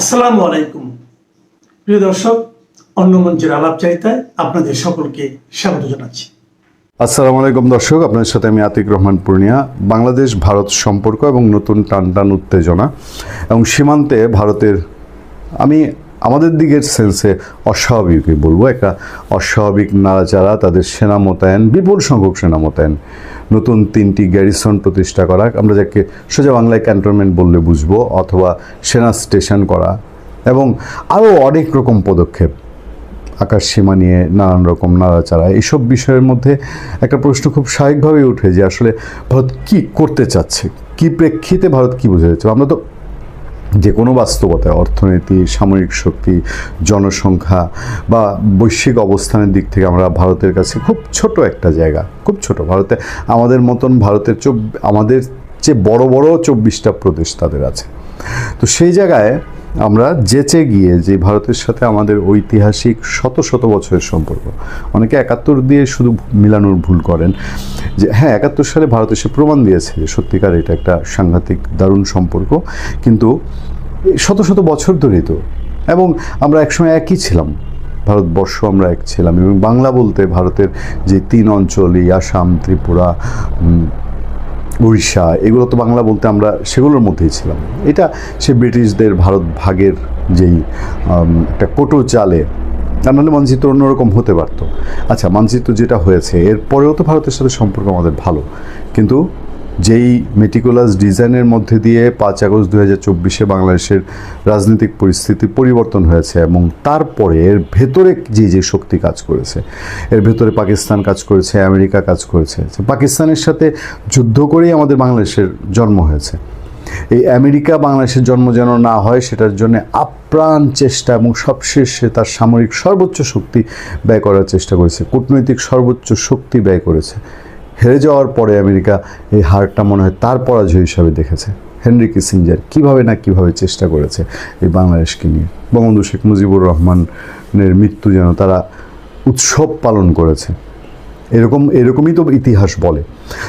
আসসালামু আলাইকুম। প্রিয় দর্শক, অন্য মঞ্চের আলাপচারিতায় আপনাদের সকলকে স্বাগত জানাচ্ছি। আসসালামু আলাইকুম দর্শক, আপনাদের সাথে আমি আতিক রহমান পূর্ণিয়া। বাংলাদেশ, ভারত সম্পর্ক এবং নতুন টান টান উত্তেজনা এবং সীমান্তে ভারতের আমি আমাদের দিকের সেন্সে অস্বাভাবিকই বলব, একটা অস্বাভাবিক নাড়াচাড়া, তাদের সেনা মোতায়েন, বিপুল সংখ্যক সেনা মোতায়েন। নতুন তিনটি গ্যারিসন প্রতিষ্ঠা করা। আমরা যাকে সোজা বাংলায় ক্যান্টনমেন্ট বললে বুঝব, অথবা সেনা স্টেশন করা, এবং আরও অনেক রকম পদক্ষেপ। আকাশ সীমা নিয়ে নানান রকম নাড়াচাড়া। এইসব বিষয়ের মধ্যে একটা প্রশ্ন খুব স্বাভাবিকভাবেই উঠে যে আসলে ভারত কি করতে চাচ্ছে? কি প্রেক্ষিতে ভারত কি বোঝা যাচ্ছে? আমরা তো যে কোনো বাস্তবতায় অর্থনীতি, সামরিক শক্তি, জনসংখ্যা বা বৈশ্বিক অবস্থানের দিক থেকে আমরা ভারতের কাছে খুব ছোট একটা জায়গা, খুব ছোট। ভারতে, আমাদের মতন ভারতের চব আমাদের চেয়ে বড় বড় চব্বিশটা প্রদেশ তাদের আছে। তো সেই জায়গায় আমরা যেচে গিয়ে যে ভারতের সাথে আমাদের ঐতিহাসিক শত শত বছরের সম্পর্ক, অনেকে একাত্তর দিয়ে শুধু মিলানোর ভুল করেন, যে হ্যাঁ একাত্তর সালে ভারত এসে প্রমাণ দিয়েছে যে সত্যিকার এটা একটা সাংঘাতিক দারুণ সম্পর্ক, কিন্তু শত শত বছর ধরেই তো, এবং আমরা একসময় একই ছিলাম, ভারতবর্ষ আমরা এক ছিলাম, এবং বাংলা বলতে ভারতের যে তিন অঞ্চল, এই আসাম, ত্রিপুরা উড়িষ্যা এগুলো তো বাংলা বলতে আমরা সেগুলোর মধ্যেই ছিলাম। এটা সে ব্রিটিশদের ভারত ভাগের যেই একটা কোটো চালে, তার নাহলে মানচিত্র অন্যরকম হতে পারতো। আচ্ছা মানচিত্র যেটা হয়েছে এরপরেও তো ভারতের সাথে সম্পর্ক আমাদের ভালো। কিন্তু যেই মেটিকুলাস ডিজাইনের মধ্যে দিয়ে পাঁচ আগস্ট দু হাজার চব্বিশে বাংলাদেশের রাজনৈতিক পরিস্থিতি পরিবর্তন হয়েছে এবং তারপরে এর ভেতরে যে যে শক্তি কাজ করেছে, এর ভেতরে পাকিস্তান কাজ করেছে, আমেরিকা কাজ করেছে পাকিস্তানের সাথে যুদ্ধ করেই আমাদের বাংলাদেশের জন্ম হয়েছে। এই আমেরিকা বাংলাদেশের জন্ম যেন না হয়, সেটার জন্য আপ্রাণ চেষ্টা এবং সবশেষে তার সামরিক সর্বোচ্চ শক্তি ব্যয় করার চেষ্টা করেছে। কূটনৈতিক সর্বোচ্চ শক্তি ব্যয় করেছে। হেরে যাওয়ার পরে আমেরিকা এই হারটা মনে হয় তার পরাজয় হিসাবে দেখেছে। হেনরি কিসিঞ্জার কীভাবে না কীভাবে চেষ্টা করেছে এই বাংলাদেশকে নিয়ে। বঙ্গবন্ধু শেখ মুজিবুর রহমানের মৃত্যু যেন তারা উৎসব পালন করেছে। এরকম, এরকমই তো ইতিহাস বলে।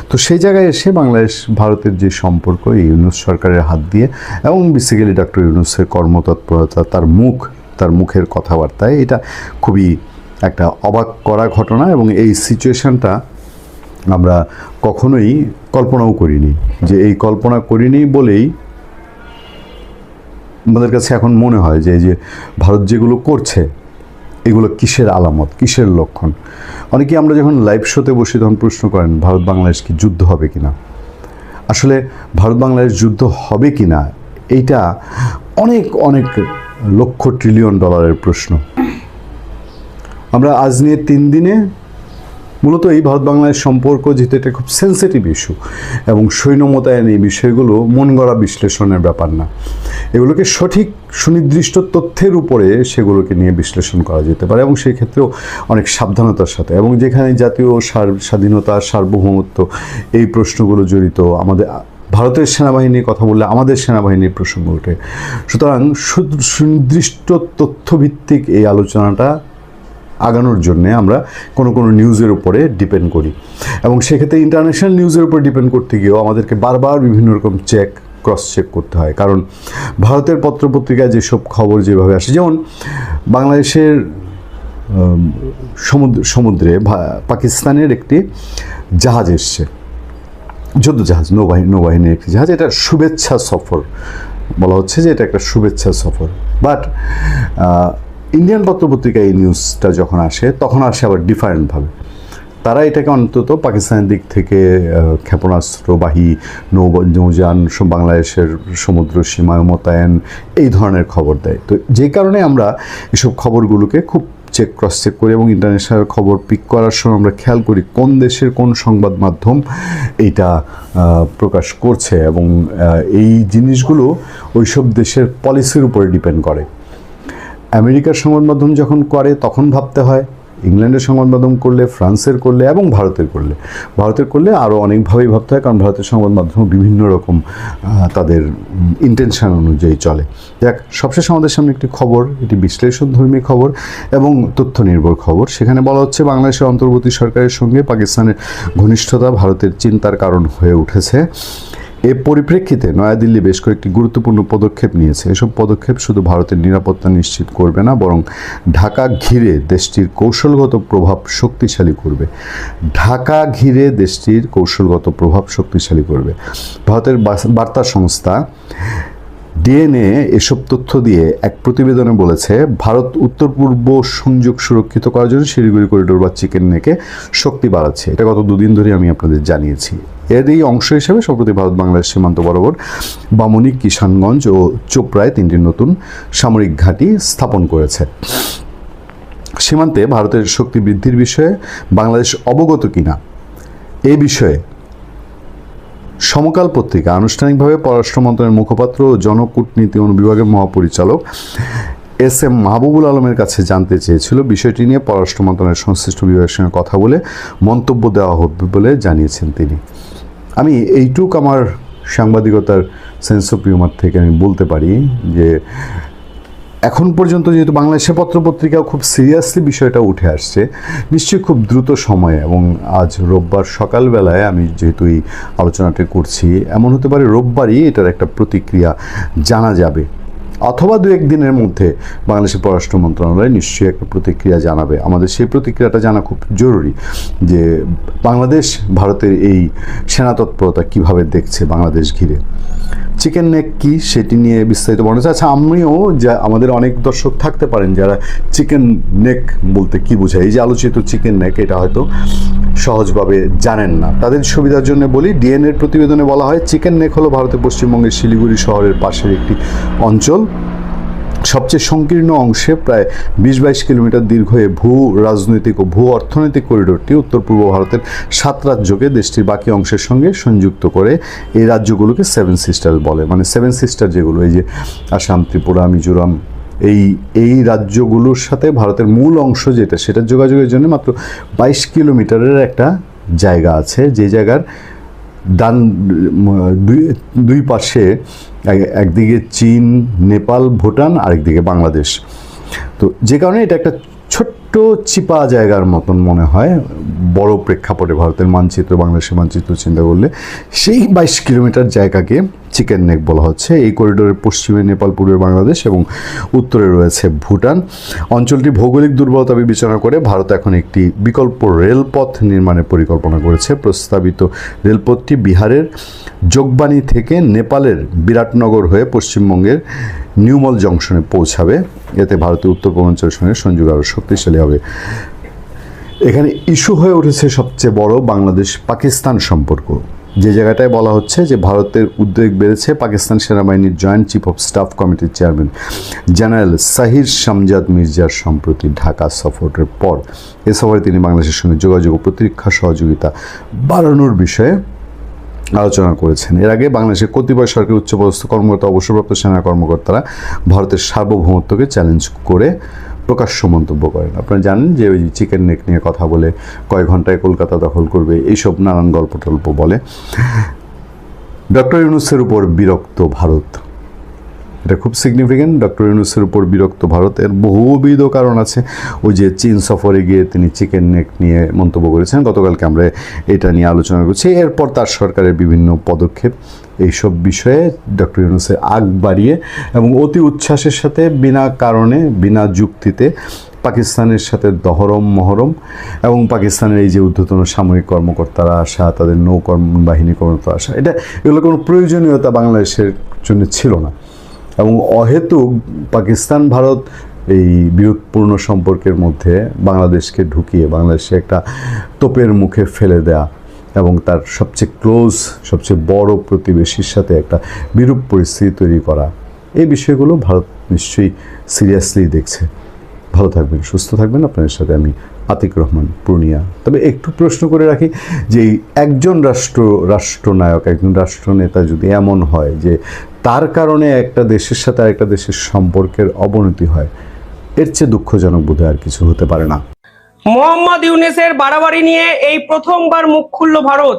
তো সেই জায়গায় এসে বাংলাদেশ, ভারতের যে সম্পর্ক, এই ইউনুস সরকারের হাত দিয়ে এবং বেসিক্যালি ডক্টর ইউনুসের কর্মতৎপরতা, তার মুখ, তার মুখের কথাবার্তায় এটা খুবই একটা অবাক করা ঘটনা এবং এই সিচুয়েশনটা আমরা কখনোই কল্পনাও করিনি যে এই কল্পনা করিনি বলেই আমাদের কাছে এখন মনে হয় যে এই যে ভারত যেগুলো করছে, এগুলো কিসের আলামত, কিসের লক্ষণ? অনেকেই আমরা যখন লাইভ শোতে বসি তখন প্রশ্ন করেন, ভারত বাংলাদেশ কি যুদ্ধ হবে কি না আসলে ভারত বাংলাদেশ যুদ্ধ হবে কি না এইটা অনেক অনেক লক্ষ ট্রিলিয়ন ডলারের প্রশ্ন। আমরা আজ নিয়ে তিন দিনে মূলত এই ভারত বাংলাদেশ সম্পর্ক যেহেতু এটা খুব সেন্সিটিভ ইস্যু এবং সৈন্য মোতায়েন এই বিষয়গুলো মন গড়া বিশ্লেষণের ব্যাপার না। এগুলোকে সঠিক, সুনির্দিষ্ট তথ্যের উপরে সেগুলোকে নিয়ে বিশ্লেষণ করা যেতে পারে, এবং সেই ক্ষেত্রেও অনেক সাবধানতার সাথে। এবং যেখানে জাতীয় স্বাধীনতা, সার্বভৌমত্ব এই প্রশ্নগুলো জড়িত, আমাদের ভারতের সেনাবাহিনীর কথা বললে আমাদের সেনাবাহিনীর প্রসঙ্গ ওঠে। সুতরাং সুনির্দিষ্ট তথ্যভিত্তিক এই আলোচনাটা আগানোর জন্য আমরা কোনো কোনো নিউজের উপরে ডিপেন্ড করি। এবং সেক্ষেত্রে ইন্টারন্যাশনাল নিউজের উপর ডিপেন্ড করতে গিয়েও আমাদেরকে বারবার বিভিন্ন রকম চেক ক্রস চেক করতে হয়। কারণ ভারতের পত্রপত্রিকায় যেসব খবর যেভাবে আসে, যেমন বাংলাদেশের সমুদ্র, সমুদ্রে পাকিস্তানের একটি জাহাজ এসছে। যুদ্ধ জাহাজ নৌবাহিনী, নৌবাহিনীর একটি জাহাজ। এটা শুভেচ্ছা সফর। বলা হচ্ছে যে এটা একটা শুভেচ্ছা সফর। বাট ইন্ডিয়ান পত্রপত্রিকায় এই নিউজটা যখন আসে, তখন আসে আবার ডিফারেন্টভাবে তারা এটাকে অন্তত পাকিস্তানের দিক থেকে ক্ষেপণাস্ত্রবাহী নৌ নৌযান বাংলাদেশের সমুদ্র সীমায় মোতায়েন, এই ধরনের খবর দেয়। তো যে কারণে আমরা এসব খবরগুলোকে খুব চেক ক্রস চেক করি এবং ইন্টারন্যাশনাল খবর পিক করার সময় আমরা খেয়াল করি কোন দেশের কোন সংবাদ মাধ্যম এইটা প্রকাশ করছে এবং এই জিনিসগুলো ওইসব দেশের পলিসির উপরে ডিপেন্ড করে। আমেরিকার সংবাদ মাধ্যম যখন করে, তখন ভাবতে হয়, ইংল্যান্ডের সংবাদ মাধ্যম করলে, ফ্রান্সের করলে এবং ভারতের করলে। ভারতের করলে আরও অনেকভাবেই ভাবতে হয়, কারণ ভারতের সংবাদ মাধ্যম বিভিন্ন রকম তাদের ইন্টেনশন অনুযায়ী চলে। যাক, সবশেষ আমাদের সামনে একটি খবর, এটি বিশ্লেষণধর্মী খবর এবং তথ্য নির্ভর খবর। সেখানে বলা হচ্ছে, বাংলাদেশের অন্তর্বর্তী সরকারের সঙ্গে পাকিস্তানের ঘনিষ্ঠতা ভারতের চিন্তার কারণ হয়ে উঠেছে। এ পরিপ্রেক্ষিতে নয়াদিল্লি বেশ কয়েকটি গুরুত্বপূর্ণ পদক্ষেপ নিয়েছে। এসব পদক্ষেপ শুধু ভারতের নিরাপত্তা নিশ্চিত করবে না, বরং ঢাকা ঘিরে দেশটির কৌশলগত প্রভাব শক্তিশালী করবে। ঢাকা ঘিরে দেশটির কৌশলগত প্রভাব শক্তিশালী করবে। ভারতের বার্তা সংস্থা ডিএনএ এসব তথ্য দিয়ে এক প্রতিবেদনে বলেছে, ভারত উত্তর পূর্ব সংযোগ সুরক্ষিত করার জন্য শিলিগুড়ি করিডোর বা চিকেন নেকে শক্তি বাড়াচ্ছে। এটা গত দুদিন ধরে আমি আপনাদের জানিয়েছি। এর এই অংশ হিসেবে সম্প্রতি ভারত বাংলাদেশ সীমান্ত বরাবর বামনি, কিষানগঞ্জ ও চোপড়ায় তিনটি নতুন সামরিক ঘাঁটি স্থাপন করেছে। সীমান্তে ভারতের শক্তি বৃদ্ধির বিষয়ে বাংলাদেশ অবগত কিনা? এই বিষয়ে সমকাল পত্রিকা, আনুষ্ঠানিকভাবে পররাষ্ট্র মন্ত্রণালয়ের মুখপাত্র ও জনকূটনীতি অনুবিভাগের মহাপরিচালক এস এম মাহবুবুল আলমের কাছে জানতে চেয়েছিল। বিষয়টি নিয়ে পররাষ্ট্র মন্ত্রণালয়ের সংশ্লিষ্ট বিভাগের সঙ্গে কথা বলে মন্তব্য দেওয়া হবে বলে জানিয়েছেন তিনি। আমি এইটুক আমার সাংবাদিকতার সেন্স অফ হিউমার থেকে আমি বলতে পারি যে এখন পর্যন্ত যেহেতু বাংলাদেশের পত্রপত্রিকাও খুব সিরিয়াসলি বিষয়টা উঠে আসছে, নিশ্চয়ই খুব দ্রুত সময়ে এবং আজ রোববার সকালবেলায় আমি যেহেতু এই আলোচনাটা করছি, এমন হতে পারে রোববারই এটার একটা প্রতিক্রিয়া জানা যাবে। অথবা দু এক দিনের মধ্যে বাংলাদেশের পররাষ্ট্র মন্ত্রণালয় নিশ্চয়ই একটা প্রতিক্রিয়া জানাবে। আমাদের সেই প্রতিক্রিয়াটা জানা খুব জরুরি যে বাংলাদেশ ভারতের এই সেনা তৎপরতা কীভাবে দেখছে বাংলাদেশ ঘিরে। চিকেন নেক কি সেটি নিয়ে বিস্তারিত বর্ণনা আচ্ছা আমিও যা আমাদের অনেক দর্শক থাকতে পারেন যারা চিকেন নেক বলতে কি বোঝায়। এই যে আলোচিত চিকেন নেক, এটা হয়তো সহজভাবে জানেন না। তাদের সুবিধার জন্য বলি, ডিএনএর প্রতিবেদনে বলা হয়, চিকেন নেক হলো ভারতের পশ্চিমবঙ্গের শিলিগুড়ি শহরের পাশের একটি অঞ্চল। সবচেয়ে সংকীর্ণ অংশে প্রায় বিশ বাইশ কিলোমিটার দীর্ঘ এ ভূ রাজনৈতিক ও ভূ অর্থনৈতিক করিডোরটি উত্তর পূর্ব ভারতের সাত রাজ্যকে দেশটির বাকি অংশের সঙ্গে সংযুক্ত করে এই রাজ্যগুলোকে সেভেন সিস্টার বলে। মানে সেভেন সিস্টার যেগুলো, এই যে আসাম, ত্রিপুরা, মিজোরাম, এই এই রাজ্যগুলোর সাথে ভারতের মূল অংশ যেটা সেটা যোগাযোগের জন্য মাত্র বাইশ কিলোমিটারের একটা জায়গা আছে। যে জায়গার ডান দুই পাশে এক- একদিকে চীন, নেপাল, ভুটান, আরেকদিকে বাংলাদেশ। তো যে কারণে এটা একটা ছোট্ট চিপা জায়গার মতন মনে হয়, বড় প্রেক্ষাপটে ভারতের মানচিত্র, বাংলাদেশের মানচিত্র চিন্তা করলে, সেই বাইশ কিলোমিটার জায়গাকে চিকেন নেক বলা হচ্ছে। এই করিডোরের পশ্চিমে নেপাল, পূর্বে বাংলাদেশ এবং উত্তরে রয়েছে ভুটান। অঞ্চলটি ভৌগোলিক দুর্বলতা বিবেচনা করে ভারত এখন একটি বিকল্প রেলপথ নির্মাণের পরিকল্পনা করেছে। প্রস্তাবিত রেলপথটি বিহারের যোগবাণী থেকে নেপালের বিরাটনগর হয়ে পশ্চিমবঙ্গের নিউমল জংশনে পৌঁছাবে। এতে ভারতের উত্তর পূর্বাঞ্চলের সঙ্গে সংযোগ আরও শক্তিশালী হবে। এখানে ইস্যু হয়ে উঠেছে সবচেয়ে বড় বাংলাদেশ পাকিস্তান সম্পর্ক। যে জায়গাটায় বলা হচ্ছে যে ভারতের উদ্বেগ বেড়েছে পাকিস্তান সেনাবাহিনীর জয়েন্ট চিফ অফ স্টাফ কমিটির চেয়ারম্যান জেনারেল সাহির শামজাদ মির্জার সম্প্রতি ঢাকা সফরের পর। এ সফরে তিনি বাংলাদেশের সঙ্গে যোগাযোগ ও প্রতিরক্ষা সহযোগিতা বাড়ানোর বিষয়ে আলোচনা করেছেন। এর আগে বাংলাদেশের কতিপয় সরকারি উচ্চপদস্থ কর্মকর্তা, অবসরপ্রাপ্ত সেনা কর্মকর্তারা ভারতের সার্বভৌমত্বকে চ্যালেঞ্জ করে প্রকাশ্য মন্তব্য করেন। আপনারা জানেন যে ওই চিকেন নেক নিয়ে কথা বলে কয় ঘন্টায় কলকাতা দখল করবে, এইসব নানান গল্প টল্প বলে। ডক্টর ইউনুসের উপর বিরক্ত ভারত। এটা খুব সিগনিফিক্যান্ট ডক্টর ইউনুসের উপর বিরক্ত ভারতের বহুবিধ কারণ আছে। ওই যে চীন সফরে গিয়ে তিনি চিকেন নেক নিয়ে মন্তব্য করেছেন। গতকালকে আমরা এটা নিয়ে আলোচনা করছি। এরপর তার সরকারের বিভিন্ন পদক্ষেপ, এইসব বিষয়ে ডক্টর ইউনুসের আগ বাড়িয়ে এবং অতি উচ্ছ্বাসের সাথে, বিনা কারণে, বিনা যুক্তিতে পাকিস্তানের সাথে দহরম, মহরম এবং পাকিস্তানের এই যে ঊর্ধ্বতন সামরিক কর্মকর্তারা আসা, তাদের নৌকর্ম বাহিনী কর্মকর্তা আসা, এটা এগুলো কোনো প্রয়োজনীয়তা বাংলাদেশের জন্য ছিল না। এবং অহেতুক পাকিস্তান, ভারত এই বিরোধপূর্ণ সম্পর্কের মধ্যে বাংলাদেশকে ঢুকিয়ে বাংলাদেশে একটা তোপের মুখে ফেলে দেয়া এবং তার সবচেয়ে ক্লোজ, সবচেয়ে বড় প্রতিবেশীর সাথে একটা বিরূপ পরিস্থিতি তৈরি করা, এই বিষয়গুলো ভারত নিশ্চয়ই সিরিয়াসলি দেখছে। ভালো থাকবেন, সুস্থ থাকবেন। আপনাদের সাথে আমি আতিক রহমান পূর্ণিয়া। তবে একটু প্রশ্ন করে রাখি যে একজন রাষ্ট্র, রাষ্ট্রনায়ক, একজন রাষ্ট্রনেতা যদি এমন হয় যে তার কারণে একটা দেশের সাথে আরেকটা দেশের সম্পর্কের অবনতি হয়, এর চেয়ে দুঃখজনক বোধহয় আর কিছু হতে পারে না। মোহাম্মদ ইউনেসের বাড়াবাড়ি নিয়ে এই প্রথমবার মুখ খুলল ভারত।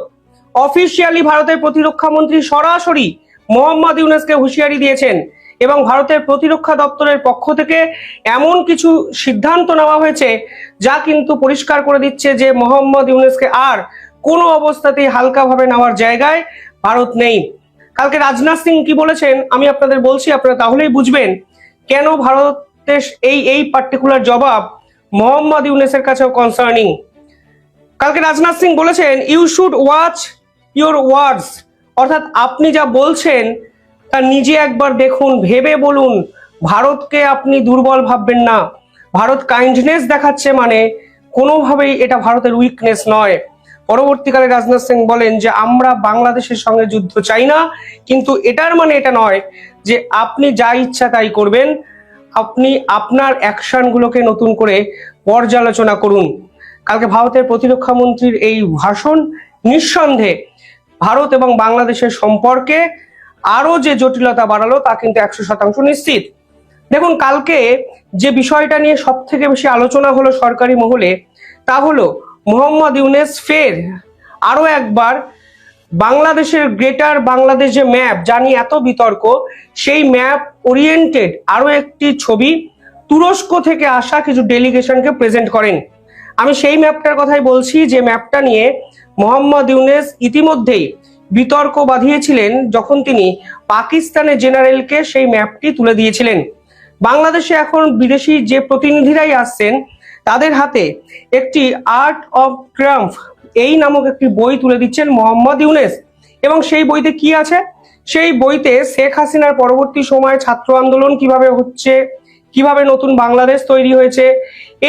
অফিসিয়ালি ভারতের প্রতিরক্ষা মন্ত্রী সরাসরি মোহাম্মদ ইউনেসকে হুঁশিয়ারি দিয়েছেন। এবং ভারতের প্রতিরক্ষা দপ্তরের পক্ষ থেকে এমন কিছু সিদ্ধান্ত নেওয়া হয়েছে যা কিন্তু পরিষ্কার করে দিচ্ছে যে মোহাম্মদ ইউনেসকে আর কোনো অবস্থাতেই হালকাভাবে নেওয়ার জায়গায় ভারত নেই। কালকে রাজনাথ সিং কি বলেছেন আমি আপনাদের বলছি, আপনারা তাহলেই বুঝবেন কেন ভারতের এই এই পার্টিকুলার জবাব মোহাম্মদ ইউনেসের কাছেও কনসার্নিং কালকে রাজনাথ সিং বলেছেন you should watch your words অর্থাৎ আপনি যা বলছেন তা নিজে একবার দেখুন, ভেবে বলুন, ভারতকে আপনি দুর্বল ভাববেন না। ভারত কাইন্ডনেস দেখাচ্ছে মানে কোনোভাবেই এটা ভারতের উইকনেস নয়। পরবর্তীকালে রাজনাথ সিং বলেন যে, আমরা বাংলাদেশের সঙ্গে যুদ্ধ চাই না, কিন্তু এটার মানে এটা নয় যে, আপনি যা ইচ্ছা তাই করবেন। আপনি আপনার অ্যাকশনগুলোকে নতুন করে পর্যালোচনা করুন। কালকে ভারতের প্রতিরক্ষা মন্ত্রীর এই ভাষণ নিঃসন্দেহে ভারত এবং বাংলাদেশের সম্পর্কে আরও যে জটিলতা বাড়ালো তা কিন্তু একশো শতাংশ নিশ্চিত। দেখুন, কালকে যে বিষয়টা নিয়ে সব থেকে বেশি আলোচনা হলো সরকারি মহলে, তা হলো মোহাম্মদ ইউনেস ফের আরও একবার বাংলাদেশের গ্রেটার বাংলাদেশ যে ম্যাপ নিয়ে এত বিতর্ক, সেই ম্যাপ ওরিয়েন্টেড আরও একটি ছবি তুরস্ক থেকে আসা কিছু ডেলিগেশনকে প্রেজেন্ট করেন। আমি সেই ম্যাপটার কথাই বলছি যে ম্যাপটা নিয়ে মোহাম্মদ ইউনেস ইতিমধ্যেই বিতর্ক বাঁধিয়েছিলেন যখন তিনি পাকিস্তানের জেনারেলকে সেই ম্যাপটি তুলে দিয়েছিলেন। বাংলাদেশে এখন বিদেশি যে প্রতিনিধিরাই আসছেন, তাদের হাতে একটি আর্ট অফ ট্রাম্প, এই নামক একটি বই তুলে দিচ্ছেন মোহাম্মদ ইউনেস। এবং সেই বইতে কি আছে? সেই বইতে শেখ হাসিনার পরবর্তী সময়ে ছাত্র আন্দোলন কীভাবে হচ্ছে, কীভাবে নতুন বাংলাদেশ তৈরি হয়েছে,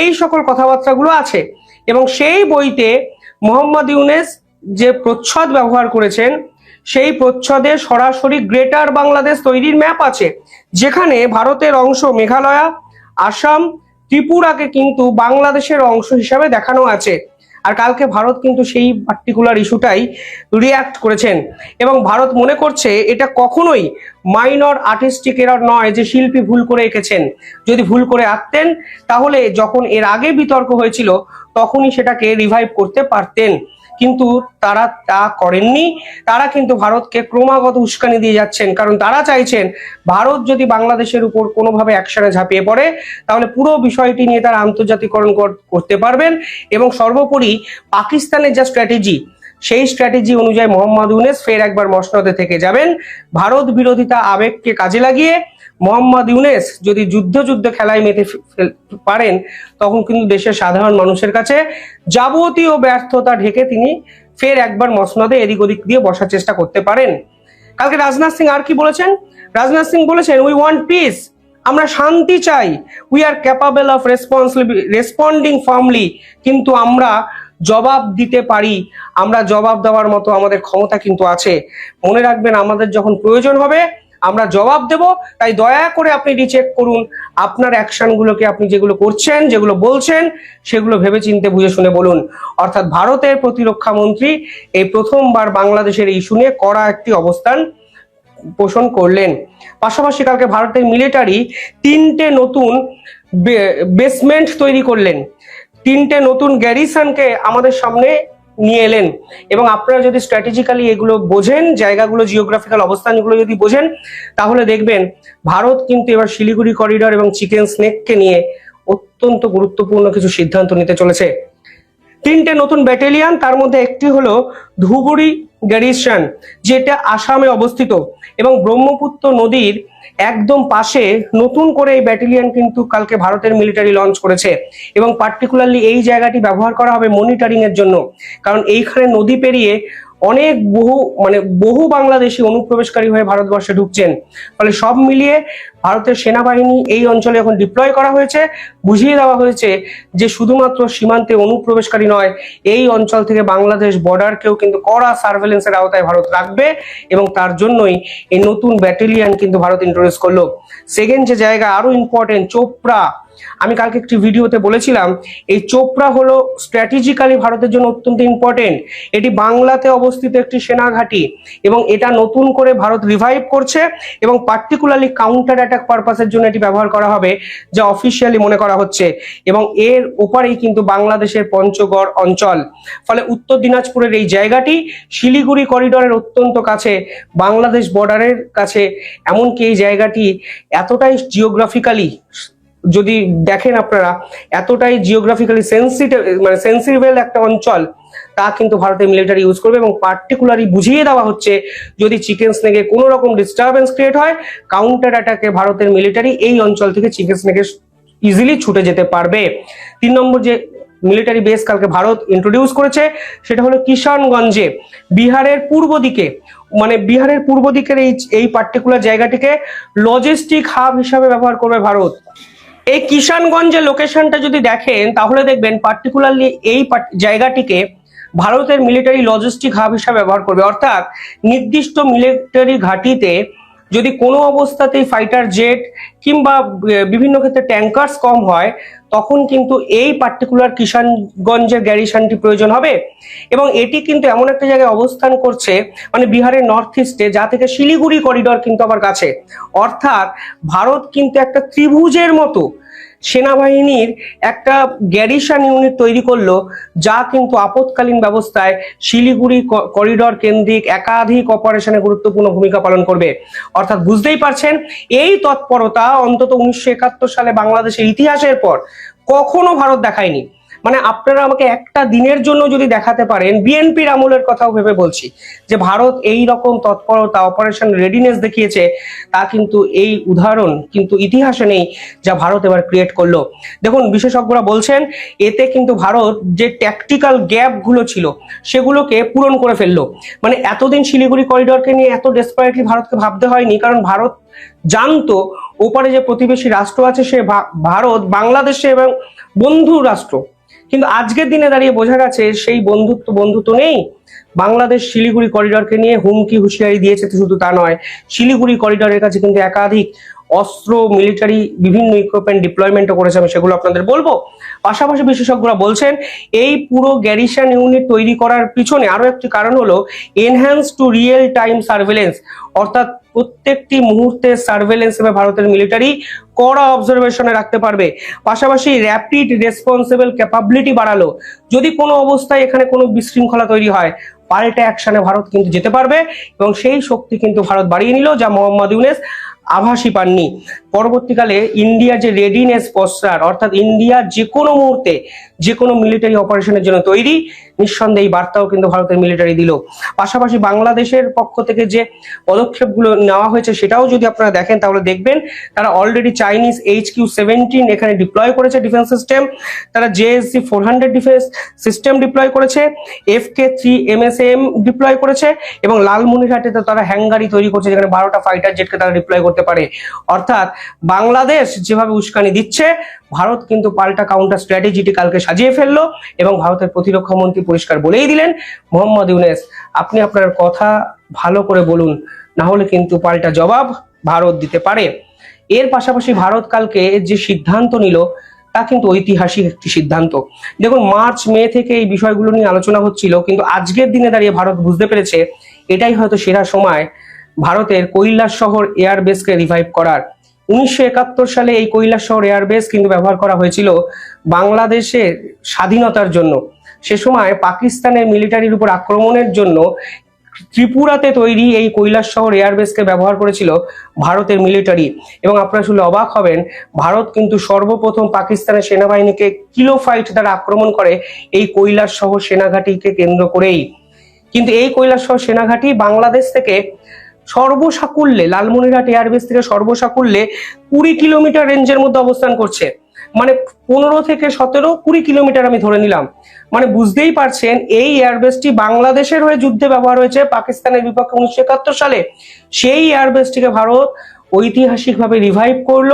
এই সকল কথাবার্তাগুলো আছে। এবং সেই বইতে মোহাম্মদ ইউনেস যে প্রচ্ছদ ব্যবহার করেছেন, সেই প্রচ্ছদে সরাসরি গ্রেটার বাংলাদেশ তৈরির ম্যাপ আছে, যেখানে ভারতের অংশ মেঘালয়া, আসাম, ত্রিপুরাকে কিন্তু বাংলাদেশের অংশ হিসাবে দেখানো আছে। আর কালকে ভারত কিন্তু সেই পার্টিকুলার ইস্যুটাই রিয়াক্ট করেছেন। এবং ভারত মনে করছে এটা কখনোই মাইনর আর্টিস্টিক এরর নয় যে শিল্পী ভুল করে এঁকেছেন। যদি ভুল করে আঁকতেন, তাহলে যখন এর আগে বিতর্ক হয়েছিল, তখনই সেটাকে রিভাইভ করতে পারতেন। কিন্তু তারা তা করেননি। তারা কিন্তু ভারতকে ক্রমাগত উস্কানি দিয়ে যাচ্ছেন। কারণ তারা চাইছেন ভারত যদি বাংলাদেশের উপর কোনোভাবে অ্যাকশনে ঝাঁপিয়ে পড়ে, তাহলে পুরো বিষয়টি নিয়ে তারা আন্তর্জাতিকরণ করতে পারবেন এবং সর্বোপরি পাকিস্তানের যা স্ট্র্যাটেজি সেই স্ট্র্যাটেজি অনুযায়ী মোহাম্মদ ইউনেস ফের একবার মসনদে থেকে যাবেন। ভারত বিরোধিতা আবেগকে কাজে লাগিয়ে মোহাম্মদ ইউনেস যদি যুদ্ধ যুদ্ধ খেলায় মেতে পারেন, তখন কিন্তু দেশের সাধারণ মানুষের কাছে যাবতীয় ব্যর্থতা ঢেকে তিনি ফের একবার মসনদে এদিক ওদিক দিয়ে বসার চেষ্টা করতে পারেন। কালকে রাজনাথ সিং আর কি বলেছেন? রাজনাথ সিং বলেছেন উই ওয়ান্ট পিস আমরা শান্তি চাই। We are capable of responsibly responding firmly কিন্তু আমরা জবাব দিতে পারি, আমরা জবাব দেওয়ার মতো আমাদের ক্ষমতা কিন্তু আছে। মনে রাখবেন, আমাদের যখন প্রয়োজন হবে, আমরা জবাব দেব। তাই দয়া করে আপনি রিচেক করুন, আপনার অ্যাকশনগুলোকে আপনি যেগুলো করছেন, যেগুলো বলছেন, সেগুলো ভেবে চিনতে বুঝে শুনে বলুন। অর্থাৎ ভারতের প্রতিরক্ষা মন্ত্রী এই প্রথমবার বাংলাদেশের ইস্যু নিয়ে কড়া একটি অবস্থান পোষণ করলেন। পাশাপাশি কালকে ভারতের মিলিটারি তিনটে নতুন বেসমেন্ট তৈরি করলেন। তিনটে নতুন গ্যারিসনকে আমাদের সামনে নিয়ে এলেন। এবং আপনারা যদি স্ট্র্যাটেজিক্যালি এগুলো বোঝেন, জায়গাগুলো জিওগ্রাফিক্যাল অবস্থানগুলো যদি বোঝেন, তাহলে দেখবেন ভারত কিন্তু এবার শিলিগুড়ি করিডর এবং চিকেন স্নেককে নিয়ে অত্যন্ত গুরুত্বপূর্ণ কিছু সিদ্ধান্ত নিতে চলেছে। তিনটে নতুন ব্যাটালিয়ান তার মধ্যে একটি হলো ধুবুরি গ্যারিসন যেটা আসামে অবস্থিত এবং ব্রহ্মপুত্র নদীর একদম পাশে নতুন করে এই ব্যাটালিয়ন কিন্তু কালকে ভারতের মিলিটারি লঞ্চ করেছে এবং পার্টিকুলারলি এই জায়গাটি ব্যবহার করা হবে মনিটরিং এর জন্য। কারণ এইখানে নদী পেরিয়ে অনেক বহু মানে বহু বাংলাদেশি অনুপ্রবেশকারী হয়ে ভারতবর্ষে ঢুকছেন। ফলে সব মিলিয়ে ভারতের সেনাবাহিনী এই অঞ্চলে এখন ডিপ্লয় করা হয়েছে। বুঝিয়ে দেওয়া হয়েছে যে শুধুমাত্র সীমান্তে অনুপ্রবেশকারী নয়, এই অঞ্চল থেকে বাংলাদেশ বর্ডারকেও কিন্তু কড়া সার্ভেলেন্সের আওতায় ভারত রাখবে এবং তার জন্যই এই নতুন ব্যাটালিয়ান কিন্তু ভারত ইন্ট্রোডিউস করল। সেকেন্ড যে জায়গা, আরও ইম্পর্টেন্ট চোপড়া। আমি কালকে একটি ভিডিওতে বলেছিলাম, এই চোপড়া হলো স্ট্র্যাটেজিক্যালি ভারতের জন্য অত্যন্ত ইম্পর্টেন্ট এটি বাংলাতে অবস্থিত একটি সেনা ঘাঁটি এবং এটা নতুন করে ভারত রিভাইভ করছে এবং পার্টিকুলারলি কাউন্টার অ্যাটাক পারপাসের জন্য এটি ব্যবহার করা হবে, যা অফিসিয়ালি মনে করা হচ্ছে। এবং এর ওপারেই কিন্তু বাংলাদেশের পঞ্চগড় অঞ্চল, ফলে উত্তর দিনাজপুরের এই জায়গাটি, শিলিগুড়ি করিডোরের অত্যন্ত কাছে, বাংলাদেশ বর্ডারের কাছে, এমনকি এই জায়গাটি এতটাই জিওগ্রাফিক্যালি যদি দেখেন আপনারা, এতটাই জিওগ্রাফিক্যালি সেন্সিটিভ মানে সেন্সিটিভ একটা অঞ্চল, তা কিন্তু ভারতের মিলিটারি ইউজ করবে এবং পার্টিকুলারলি বুঝিয়ে দেওয়া হচ্ছে, যদি চিকেন স্নেকে কোনো রকম ডিস্টারবেন্স ক্রিয়েট হয় কাউন্টার অ্যাটাকে ভারতের মিলিটারি এই অঞ্চল থেকে চিকেন স্নেকে ইজিলি ছুটে যেতে পারবে। তিন নম্বর যে মিলিটারি বেস কালকে ভারত ইন্ট্রোডিউস করেছে, সেটা হলো কিষানগঞ্জে। বিহারের পূর্ব দিকে মানে বিহারের পূর্ব দিকের এই এই পার্টিকুলার জায়গাটিকে লজিস্টিক হাব হিসাবে ব্যবহার করবে ভারত। এই কিষানগঞ্জের লোকেশনটা যদি দেখেন, তাহলে দেখবেন পার্টিকুলারলি এই জায়গাটিকে ভারতের মিলিটারি লজিস্টিক হাব হিসাবে ব্যবহার করবে। অর্থাৎ নির্দিষ্ট মিলিটারি ঘাঁটিতে যদি কোনো অবস্থাতেই ফাইটার জেট কিংবা বিভিন্ন ক্ষেত্রে ট্যাঙ্কার্স কম হয়, তখন কিন্তু এই পার্টিকুলার কিষানগঞ্জের গ্যারিসানটি প্রয়োজন হবে। এবং এটি কিন্তু এমন একটা জায়গায় অবস্থান করছে মানে বিহারের নর্থ ইস্টে যা থেকে শিলিগুড়ি করিডর কিন্তু আমার কাছে। অর্থাৎ, ভারত কিন্তু একটা ত্রিভুজের মতো সেনাবাহিনীর একটা গ্যারিশন ইউনিট তৈরি করল, যা কিন্তু আপৎকালীন ব্যবস্থায় শিলিগুড়ি করিডর কেন্দ্রিক একাধিক অপারেশনে গুরুত্বপূর্ণ ভূমিকা পালন করবে। অর্থাৎ বুঝতেই পারছেন, এই তৎপরতা অন্তত উনিশশো একাত্তর সালে বাংলাদেশের ইতিহাসের পর কখনো ভারত দেখায়নি। মানে আপনারা আমাকে একটা দিনের জন্য যদি দেখাতে পারেন, বিএনপির আমলের কথাও ভেবে বলছি, যে ভারত এই রকম তৎপরতা অপারেশন রেডিনেস দেখিয়েছে, তা কিন্তু এই উদাহরণ কিন্তু ইতিহাসে নেই যা ভারত এবার ক্রিয়েট করল। দেখুন, বিশেষজ্ঞরা বলছেন, এতে কিন্তু ভারত যে ট্যাকটিক্যাল গ্যাপগুলো ছিল, সেগুলোকে পূরণ করে ফেলল। মানে এতদিন শিলিগুড়ি করিডরকে নিয়ে এত ডেসপারেটলি ভারতকে ভাবতে হয়নি, কারণ ভারত জানতো ওপারে যে প্রতিবেশী রাষ্ট্র আছে, সে ভারত বাংলাদেশে এবং বন্ধু রাষ্ট্র। কিন্তু আজকের দিনে দাঁড়িয়ে বোঝা গেছে সেই বন্ধুত্ব বন্ধুত্ব নেই। বাংলাদেশ শিলিগুড়ি করিডরকে নিয়ে হুমকি, হুঁশিয়ারি দিয়েছে শুধু তা নয়। শিলিগুড়ি করিডরের কাছে কিন্তু একাধিক অস্ত্র, মিলিটারি, বিভিন্ন ইকুইপমেন্ট ডিপ্লয়মেন্টও করেছে আমি সেগুলো আপনাদের বলব। পাশাপাশি বিশেষজ্ঞরা বলছেন, এই পুরো গ্যারিশন ইউনিট তৈরি করার পিছনে আরও একটি কারণ হলো enhance to real time surveillance অর্থাৎ প্রত্যেকটি মুহূর্তে সার্ভেলেন্স এবং ভারতের মিলিটারি কড়া অবজারভেশনে রাখতে পারবে। পাশাপাশি র্যাপিড রেসপন্সিবল ক্যাপাবিলিটি বাড়ালো। যদি কোনো অবস্থায় এখানে কোনো বিশৃঙ্খলা তৈরি হয়, পাল্টা অ্যাকশনে ভারত কিন্তু যেতে পারবে এবং সেই শক্তি কিন্তু ভারত বাড়িয়ে নিল, যা মোহাম্মদ ইউনেস আভাসই পাননি। পরবর্তীকালে ইন্ডিয়া যে রেডিনেস পশ্চার অর্থাৎ ইন্ডিয়া যে কোনো মুহূর্তে যে কোনো মিলিটারি অপারেশনের জন্য তৈরি। নিঃসন্দেহে এই বার্তাও কিন্তু ভারতের মিলিটারি দিল। পাশাপাশি বাংলাদেশের পক্ষ থেকে যে পদক্ষেপগুলো নেওয়া হয়েছে সেটাও যদি আপনারা দেখেন, তাহলে দেখবেন তারা already Chinese H Q seventeen এখানে ডিপ্লয় করেছে ডিফেন্স সিস্টেম তারা JSC four hundred defence system deploy করেছে। F K three MSM deploy করেছে। এবং লালমনিরহাটে তো তারা হ্যাঙ্গারি তৈরি করছে, যেখানে বারোটা ফাইটার জেটকে তারা ডিপ্লয় করতে পারে। অর্থাৎ বাংলাদেশ যেভাবে উস্কানি দিচ্ছে ভারত কিন্তু পাল্টা কাউন্টার স্ট্র্যাটেজিটি কালকে সাজিয়ে ফেলল এবং ভারতের প্রতিরক্ষা মন্ত্রী পরিষ্কার বলেই দিলেন, মোহাম্মদ ইউনেস, আপনি আপনার কথা ভালো করে বলুন, না হলে কিন্তু পাল্টা জবাব ভারত দিতে পারে। এর পাশাপাশি ভারত কালকে যে সিদ্ধান্ত নিল, তা কিন্তু ঐতিহাসিক একটি সিদ্ধান্ত। দেখুন, মার্চ, মে থেকে এই বিষয়গুলো নিয়ে আলোচনা হচ্ছিল, কিন্তু আজকের দিনে দাঁড়িয়ে ভারত বুঝতে পেরেছে, এটাই হয়তো সেরা সময় ভারতের কৈলাস শহর এয়ারবেসকে রিভাইভ করার। উনিশশো একাত্তর সালে এই কৈলাস শহর এয়ারবেস কিন্তু ব্যবহার করা হয়েছিল বাংলাদেশের স্বাধীনতার জন্য। সে সময় পাকিস্তানের মিলিটারির উপর আক্রমণের জন্য ত্রিপুরাতে তৈরি এই কৈলাস শহর এয়ারবেসকে ব্যবহার করেছিল ভারতের মিলিটারি। এবং আপনারা শুনলে অবাক হবেন, ভারত কিন্তু সর্বপ্রথম পাকিস্তানের সেনাবাহিনীকে কিলো ফাইট দ্বারা আক্রমণ করে এই কৈলাস শহর সেনাঘাটিকে কেন্দ্র করেই। কিন্তু এই কৈলাস শহর সেনাঘাটি বাংলাদেশ থেকে সর্বসাকুল্যে লালমনিরহাট এয়ারবেস থেকে সর্বসাকুল্যে কুড়ি কিলোমিটার রেঞ্জের মধ্যে অবস্থান করছে। মানে পনেরো থেকে সতেরো, কুড়ি কিলোমিটার আমি ধরে নিলাম। মানে বুঝতেই পারছেন, এই এয়ারবেসটি বাংলাদেশের হয়ে যুদ্ধে ব্যবহার হয়েছে। পাকিস্তানের বিপক্ষে উনিশশো একাত্তর সালে সেই এয়ারবেসটিকে ভারত ঐতিহাসিকভাবে রিভাইভ করল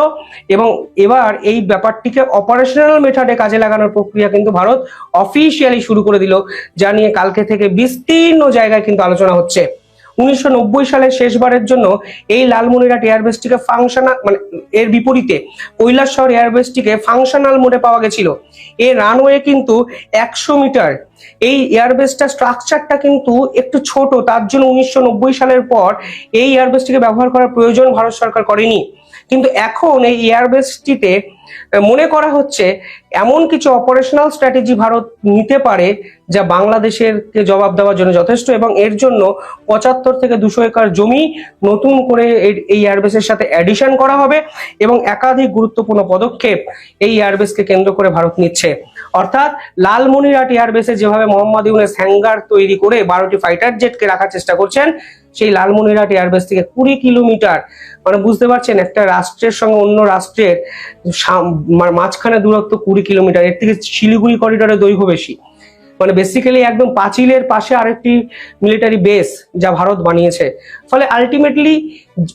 এবং এবার এই ব্যাপারটিকে অপারেশনাল মেথডে কাজে লাগানোর প্রক্রিয়া কিন্তু ভারত অফিসিয়ালি শুরু করে দিল, যা নিয়ে কালকে থেকে বিস্তীর্ণ জায়গায় কিন্তু আলোচনা হচ্ছে। উনিশশো সালের শেষবারের জন্য এই লালমনিরহাট এয়ারবেসটিকে ফাংশনাল মানে এর বিপরীতে কৈলাস শহর এয়ারবেসটিকে ফাংশনাল মোডে পাওয়া গেছিল। এর রানওয়ে কিন্তু একশো মিটার। এই এয়ারবেসটা স্ট্রাকচারটা কিন্তু একটু ছোট, তার জন্য উনিশশো নব্বই সালের পর এই এয়ারবেসটিকে ব্যবহার করার প্রয়োজন ভারত সরকার করেনি। কিন্তু এখন এই এয়ারবেসটিতে মনে করা হচ্ছে এমন কিছু অপারেশনাল স্ট্র্যাটেজি ভারত নিতে পারে যা বাংলাদেশের কে জবাব দেওয়ার জন্য যথেষ্ট এবং এর জন্য পঁচাত্তর থেকে দুশো একর জমি নতুন করে এই এয়ারবেসের সাথে অ্যাডিশন করা হবে এবং একাধিক গুরুত্বপূর্ণ পদক্ষেপ এই এয়ারবেসকে কেন্দ্র করে ভারত নিচ্ছে। অর্থাৎ লালমনিরহাট এয়ারবেসে যেভাবে মোহাম্মদ ইউনেস হ্যাঙ্গার তৈরি করে বারোটি ফাইটার জেটকে রাখার চেষ্টা করছেন সেই লালমনিরহাট এয়ারবেস থেকে কুড়ি কিলোমিটার মানে বুঝতে পারছেন, একটা রাষ্ট্রের সঙ্গে অন্য রাষ্ট্রের মাঝখানে দূরত্ব কুড়ি কিলোমিটার, এর থেকে শিলিগুড়ি করিডোরের দৈর্ঘ্য বেশি। মানে বেসিক্যালি একদম পাঁচিলের পাশে আরেকটি মিলিটারি বেস যা ভারত বানিয়েছে। ফলে আলটিমেটলি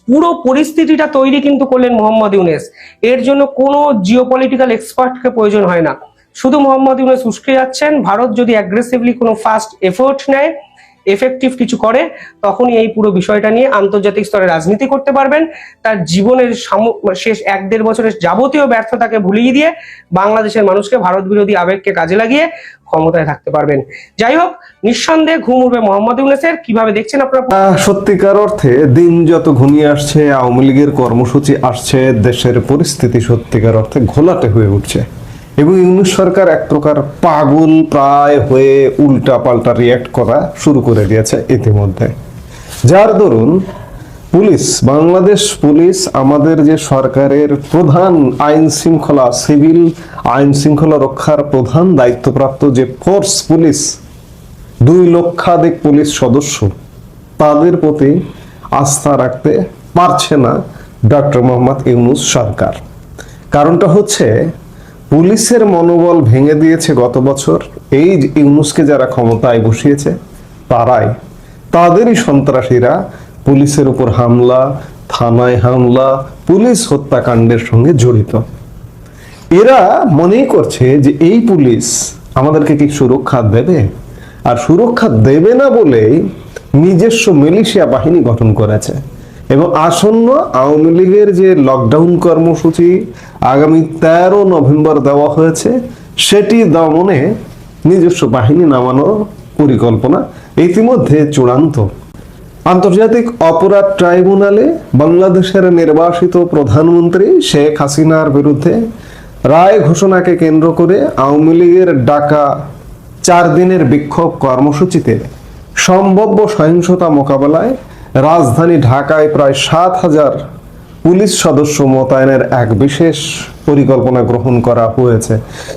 পুরো পরিস্থিতিটা তৈরি কিন্তু করলেন মোহাম্মদ ইউনেস। এর জন্য কোনো জিওপলিটিক্যাল এক্সপার্টকে প্রয়োজন হয় না। শুধু মোহাম্মদ ইউনেস উস্কে যাচ্ছেন, ভারত যদি অ্যাগ্রেসিভলি কোনো ফাস্ট এফোর্ট নেয় এফেক্টিভ কিছু করে, তখনই এই পুরো বিষয়টা নিয়ে আন্তর্জাতিক স্তরে রাজনীতি করতে পারবেন। তার জীবনের শেষ এক দেড় বছরের যাবতীয় ব্যর্থতাকে ভুলিয়ে দিয়ে বাংলাদেশের মানুষকে ভারত বিরোধী আবেগকে কাজে লাগিয়ে ক্ষমতায় থাকতে পারবেন। যাই হোক, নিঃসন্দেহে ঘুম উঠবে মোহাম্মদ ইউনেসের। কীভাবে দেখছেন আপনারা সত্যিকার অর্থে দিন যত ঘনিয়ে আসছে, আওয়ামী লীগের কর্মসূচি আসছে, দেশের পরিস্থিতি সত্যিকার অর্থে ঘোলাটে হয়ে উঠছে। এবং ইউনুস সরকার এক প্রকার পাগল প্রায় হয়ে উল্টা পাল্টা রিয়াক্ট করা শুরু করে দিয়েছে ইতিমধ্যে। যার দরুন পুলিশ, বাংলাদেশ পুলিশ আমাদের যে সরকারের প্রধান আইন শৃঙ্খলা, সিভিল আইন শৃঙ্খলা রক্ষার প্রধান দায়িত্বপ্রাপ্ত যে ফোর্স পুলিশ, দুই লক্ষাধিক পুলিশ সদস্য, তাদের প্রতি আস্থা রাখতে পারছে না ডক্টর মোহাম্মদ ইউনুস সরকার। কারণটা হচ্ছে পুলিশের মনোবল ভেঙে দিয়েছে গত বছর। এই ইউনুসকে যারা ক্ষমতায় বসিয়েছে, তারাই। তাদেরই সন্ত্রাসীরা পুলিশের উপর হামলা, থানায় হামলা, পুলিশ হত্যাকাণ্ডের সঙ্গে জড়িত। এরা মনেই করছে যে এই পুলিশ আমাদেরকে কি সুরক্ষা দেবে? আর সুরক্ষা দেবে না বলেই নিজস্ব মিলিশিয়া বাহিনী গঠন করেছে। এবং আসন্ন আওয়ামী লীগের যে লকডাউন কর্মসূচি আগামী তেরো নভেম্বর দেওয়া হয়েছে, সেটি দমনে নিজস্ব বাহিনী নামানোর পরিকল্পনা ইতিমধ্যে চূড়ান্ত। আন্তর্জাতিক অপরাধ ট্রাইব্যুনালে বাংলাদেশের নির্বাসিত প্রধানমন্ত্রী শেখ হাসিনার বিরুদ্ধে রায় ঘোষণাকে কেন্দ্র করে আওয়ামী লীগের ডাকা চার দিনের বিক্ষোভ কর্মসূচিতে সম্ভাব্য সহিংসতা মোকাবেলায় রাজধানী ঢাকায় প্রায় সাত হাজার পুলিশ সদস্য মোতায়েনের এক বিশেষ পরিকল্পনা গ্রহণ করা হয়েছে।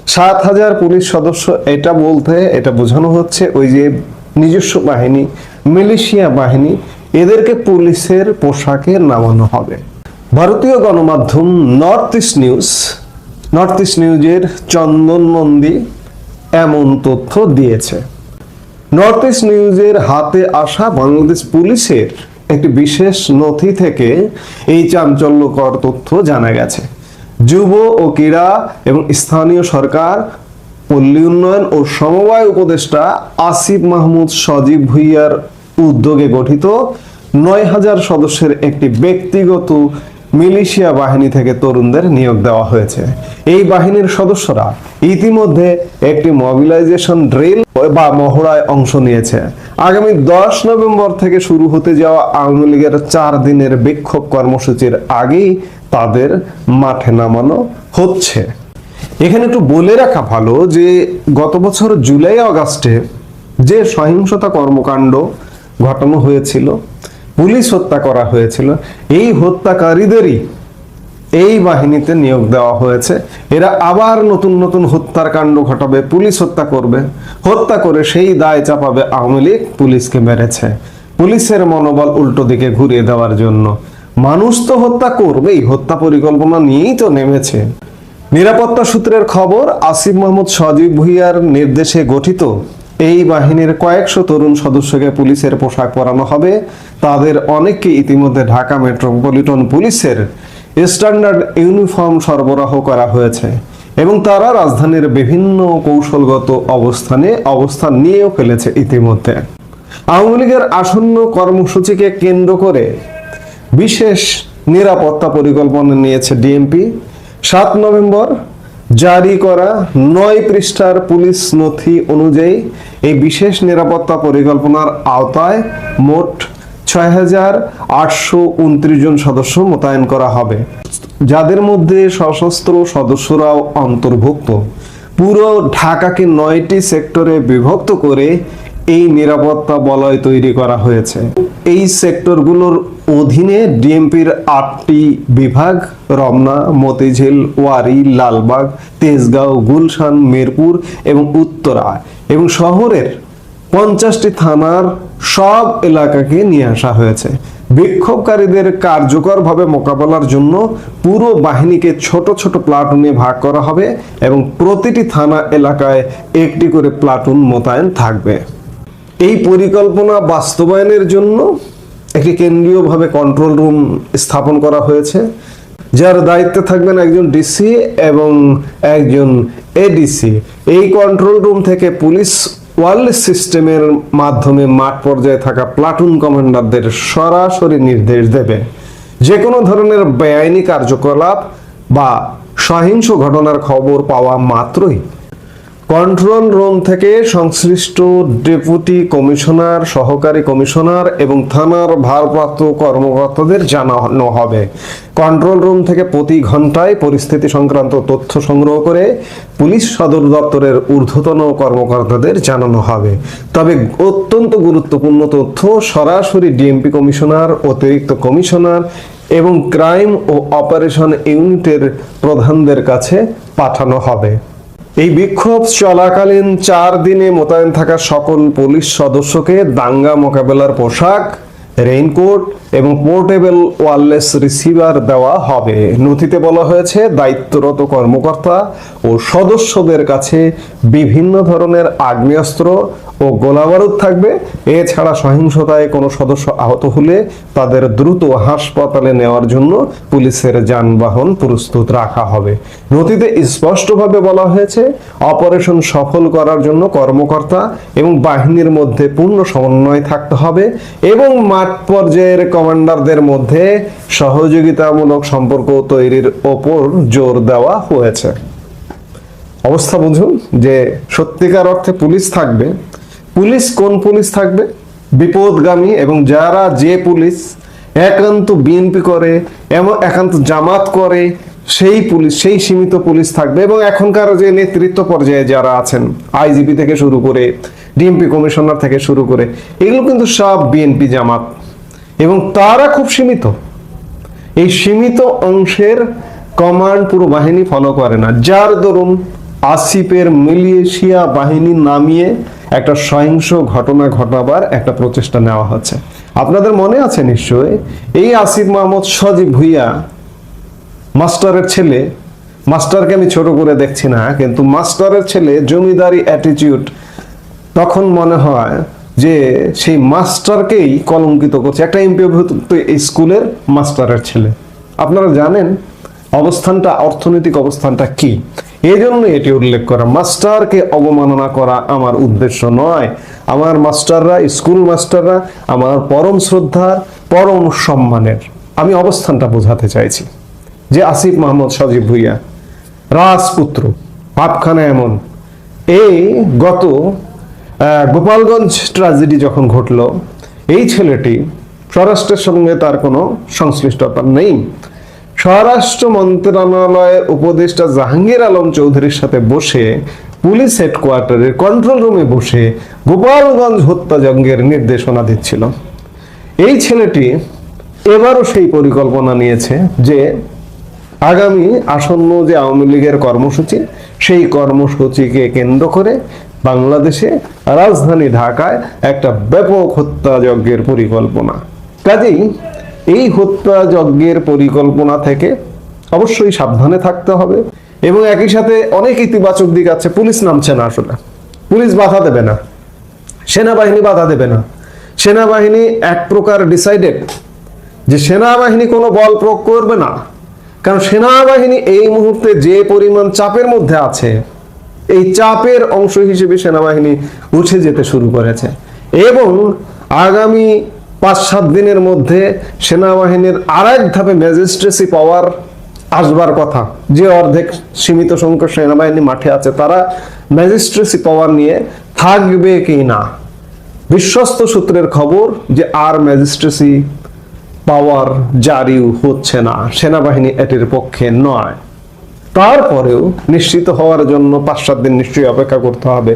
সাত হাজার পুলিশ সদস্য এটা বলতে, এটা বোঝানো হচ্ছে ওই যে নিজস্ব বাহিনী, মিলিশিয়া বাহিনী, এদেরকে পুলিশের পোশাকে নামানো হবে। ভারতীয় গণমাধ্যম north east news, north east নিউজের চন্দন নন্দী এমন তথ্য দিয়েছে। নর্থ ইস্ট নিউজের হাতে আসা বাংলাদেশ পুলিশের একটি বিশেষ নথি থেকে এই চাঞ্চল্যকর তথ্য জানা গেছে। যুব ও ক্রীড়া এবং স্থানীয় সরকার, পল্লী উন্নয়ন ও সমবায় উপদেষ্টা আসিফ মাহমুদ সজীব ভুইয়ার উদ্যোগে গঠিত নয় হাজার সদস্যের একটি ব্যক্তিগত মিলিশিয়া বাহিনী থেকে তরুণদের নিয়োগ দেওয়া হয়েছে। এই বাহিনীর সদস্যরা ইতিমধ্যে একটি মোবিলাইজেশন ড্রিল বা মহড়ায় অংশ নিয়েছে। আগামী দশ নভেম্বর থেকে শুরু হতে যাওয়া আওয়ামী লীগের চার দিনের বিক্ষোভ কর্মসূচির আগেই তাদের মাঠে নামানো হচ্ছে। এখানে একটু বলে রাখা ভালো যে, গত বছর জুলাই, আগস্টে যে সহিংসতা কর্মকাণ্ড ঘটানো হয়েছিল পুলিশ হত্যা করা হয়েছিল। এই হত্যাকারীদেরই এই বাহিনীতে নিয়োগ দেওয়া হয়েছে। এরা আবার নতুন নতুন হত্যার কাণ্ড ঘটাবে, পুলিশ হত্যা করবে। হত্যা করে সেই দায় চাপাবে আওয়ামী লীগ, পুলিশকে মেরেছে। পুলিশের মনোবল উল্টো দিকে ঘুরিয়ে দেওয়ার জন্য। মানুষ তো হত্যা করবেই, হত্যা পরিকল্পনা নিয়েই তো নেমেছে। নিরাপত্তা সূত্রের খবর, আসিফ মাহমুদ সজীব ভুইয়ার নির্দেশে গঠিত এই বাহিনীর কয়েকশো তরুণ সদস্যকে পুলিশের পোশাক পরানো হবে। তাদের অনেককে ইতিমধ্যে ঢাকা মেট্রোপলিটন পুলিশের স্ট্যান্ডার্ড ইউনিফর্ম সরবরাহ করা হয়েছে এবং তারা রাজধানীর বিভিন্ন কৌশলগত অবস্থানে অবস্থান নিয়েও ফেলেছে ইতিমধ্যে। আওয়ামী লীগের আসন্ন কর্মসূচিকে কেন্দ্র করে বিশেষ নিরাপত্তা পরিকল্পনা নিয়েছে ডিএমপি। সাত নভেম্বর জারি করা নয় পৃষ্ঠার পুলিশ নথি অনুযায়ী এই বিশেষ নিরাপত্তা পরিকল্পনার আওতায় মোট ছয় হাজার আটশো উনত্রিশ জন সদস্য মোতায়েন করা হবে। যাদের মধ্যে সশস্ত্র সদস্যরাও অন্তর্ভুক্ত। পুরো ঢাকাকে নয়টি সেক্টরে বিভক্ত করে এই নিরাপত্তা বলয় তৈরি করা হয়েছে। এই সেক্টরগুলোর অধীনে ডিএমপির আটটি বিভাগ, রমনা, মতিঝিল, ওয়ারি, লালবাগ, তেজগাঁও, গুলশান, মিরপুর এবং উত্তরা এবং শহরের পঞ্চাশটি থানার সব এলাকাকে নিয়ে আসা হয়েছে। বিক্ষোভকারীদের কার্যকরভাবে মোকাবেলার জন্য পুরো বাহিনীকে ছোট ছোট প্লাটুনে ভাগ করা হবে এবং প্রতিটি থানা এলাকায় একটি করে প্লাটুন মোতায়েন থাকবে। এই পরিকল্পনা বাস্তবায়নের জন্য একটি কেন্দ্রীয়ভাবে কন্ট্রোল রুম স্থাপন করা হয়েছে, যার দায়িত্বে থাকবেন একজন ডিসি এবং একজন এডিসি এই কন্ট্রোল রুম থেকে পুলিশ ওয়ারলেস সিস্টেমের মাধ্যমে মাঠ পর্যায়ে থাকা প্লাটুন কমান্ডারদের সরাসরি নির্দেশ দেবে। যে কোনো ধরনের বেআইনি কার্যকলাপ বা সহিংস ঘটনার খবর পাওয়া মাত্রই কন্ট্রোল রুম থেকে সংশ্লিষ্ট ডেপুটি কমিশনার, সহকারী কমিশনার এবং থানার ভারপ্রাপ্ত কর্মকর্তাদের জানানো হবে। কন্ট্রোল রুম থেকে প্রতি ঘন্টায় পরিস্থিতি সংক্রান্ত তথ্য সংগ্রহ করে পুলিশ সদর দপ্তরের ঊর্ধ্বতন কর্মকর্তাদের জানানো হবে। তবে অত্যন্ত গুরুত্বপূর্ণ তথ্য, সরাসরি ডিএমপি কমিশনার, অতিরিক্ত কমিশনার এবং ক্রাইম ও অপারেশন ইউনিটের প্রধানদের কাছে পাঠানো হবে। এই বিক্ষোভ চলাকালীন চার দিনে মোতায়েন থাকা সকল পুলিশ সদস্যকে দাঙ্গা মোকাবেলার পোশাক, রেইনকোট এবং পোর্টেবল ওয়ারলেস রিসিভার দেওয়া হবে। নথিতে বলা হয়েছে, দায়িত্বরত কর্মকর্তা ও সদস্যদের কাছে বিভিন্ন ধরনের আগ্নেয়াস্ত্র ও গোলাবারুদ থাকবে। এছাড়া সহিংসতায় কোনো সদস্য আহত হলে তাদের দ্রুত হাসপাতালে নেওয়ার জন্য পুলিশের যানবাহন প্রস্তুত রাখা হবে। নথিতে স্পষ্টভাবে বলা হয়েছে, অপারেশন সফল করার জন্য কর্মকর্তা এবং বাহিনীর মধ্যে পূর্ণ সমন্বয় থাকতে হবে এবং মাঠ পর্যায়ের কমান্ডারদের মধ্যে সহযোগিতামূলক সম্পর্ক তৈরির ওপর জোর দেওয়া হয়েছে। অবস্থা বুঝুন যে সত্যিকার অর্থে পুলিশ থাকবে পুলিশ কোন পুলিশ থাকবে? বিপদগামী এবং যারা যে পুলিশ, একান্ত বিএনপি করে, এমন একান্ত জামাত করে, সেই পুলিশ, সেই সীমিত পুলিশ থাকবে এবং এখনকার যে নেতৃত্ব পর্যায়ে যারা আছেন, আইজিপি থেকে শুরু করে, ডিএমপি কমিশনার থেকে শুরু করে, এগুলো কিন্তু সব বিএনপি জামাত। এবং তারা খুব সীমিত। এই সীমিত অংশের কমান্ড পুরো বাহিনী ফলো করে না। যার দরুন আসিফের মিলিয়েশিয়া বাহিনী নামিয়ে একটা সহিংস ঘটনা ঘটাবার একটা প্রচেষ্টা নেওয়া হচ্ছে। আপনাদের মনে আছে নিশ্চয় এই আসিফ মাহমুদ সজীব ভুইয়া, মাস্টারের ছেলে। মাস্টারকে আমি ছোট করে দেখছি না, কিন্তু মাস্টারের ছেলে জমিদারি অ্যাটিটিউড তখন মনে হয় যে সেই মাস্টারকেই কলঙ্কিত করছে। একটা এমপিভূত স্কুলের মাস্টারের ছেলে। আপনারা জানেন অবস্থানটা, অর্থনৈতিক অবস্থানটা কি? এই জন্য এটি উল্লেখ করা। মাস্টারকে অবমাননা করা আমার উদ্দেশ্য নয়। আমার মাস্টাররা, স্কুল মাস্টাররা আমার পরম শ্রদ্ধার, পরম সম্মানের। আমি অবস্থানটা বোঝাতে চাইছি। যে আসিফ মাহমুদ সজীব ভুইয়া, রাজপুত্র, পাপখানা এমন। এই গত গোপালগঞ্জ ট্রাজেডি যখন ঘটলো, এই ছেলেটি স্বরাষ্ট্রের সঙ্গে তার কোনো সংশ্লিষ্টতা নেই। স্বরাষ্ট্র মন্ত্রণালয়ের উপদেষ্টা জাহাঙ্গীর আলম চৌধুরীর সাথে বসে পুলিশ হেডকোয়ার্টারের কন্ট্রোল রুমে বসে গোপালগঞ্জ হত্যাযজ্ঞের নির্দেশনা দিচ্ছিল। এই ছেলেটি এবারও সেই পরিকল্পনা নিয়েছে যে আগামী আসন্ন যে আওয়ামী লীগের কর্মসূচি, সেই কর্মসূচিকে কেন্দ্র করে বাংলাদেশে রাজধানী ঢাকায় একটা ব্যাপক হত্যাযজ্ঞের পরিকল্পনা। কাজেই এই হত্যাযজ্ঞের পরিকল্পনা থেকে অবশ্যই সাবধানে থাকতে হবে। এবং একই সাথে অনেক ইতিবাচক দিক আছে। পুলিশ নামছে না আসলে। পুলিশ বাধা দেবে না। সেনাবাহিনী বাধা দেবে না। সেনাবাহিনী এক প্রকার ডিসাইডেড যে সেনাবাহিনী কোনো বল প্রয়োগ করবে না। কারণ সেনাবাহিনী এই মুহূর্তে যে পরিমাণ চাপের মধ্যে আছে, এই চাপের অংশ হিসেবে সেনাবাহিনী উঠে যেতে শুরু করেছে। এবং আগামী পাঁচ সাত দিনের মধ্যে সেনাবাহিনীর আর এক ধাপে ম্যাজিস্ট্রেসি পাওয়ার আসবার কথা। যে অর্ধেক সীমিত সংখ্যক সেনাবাহিনী মাঠে আছে, তারা ম্যাজিস্ট্রেসি পাওয়ার নিয়ে থাকবে কি না? বিশ্বস্ত সূত্রের খবর যে আর ম্যাজিস্ট্রেসি পাওয়ার জারি হচ্ছে না, সেনাবাহিনী এটির পক্ষে নয়। তারপরেও নিশ্চিত হওয়ার জন্য পাঁচ সাত দিন নিশ্চয়ই অপেক্ষা করতে হবে।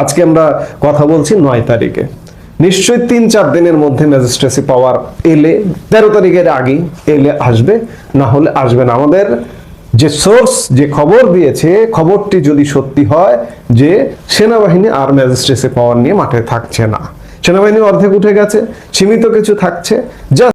আজকে আমরা কথা বলছি নয় তারিখে। নিশ্চয়ই তিন চার দিনের মধ্যে ম্যাজিস্ট্রেসি পাওয়ার এলে, তেরো তারিখের আগে এলে আসবে, না হলে আসবে না। আমাদের যে সোর্স যে খবর দিয়েছে, খবরটি যদি সত্যি হয় যে সেনাবাহিনী আর ম্যাজিস্ট্রেসি পাওয়ার নিয়ে মাঠে থাকছে না। সেনাবাহিনী অর্ধেক উঠে গেছে, সীমিত কিছু থাকছে যা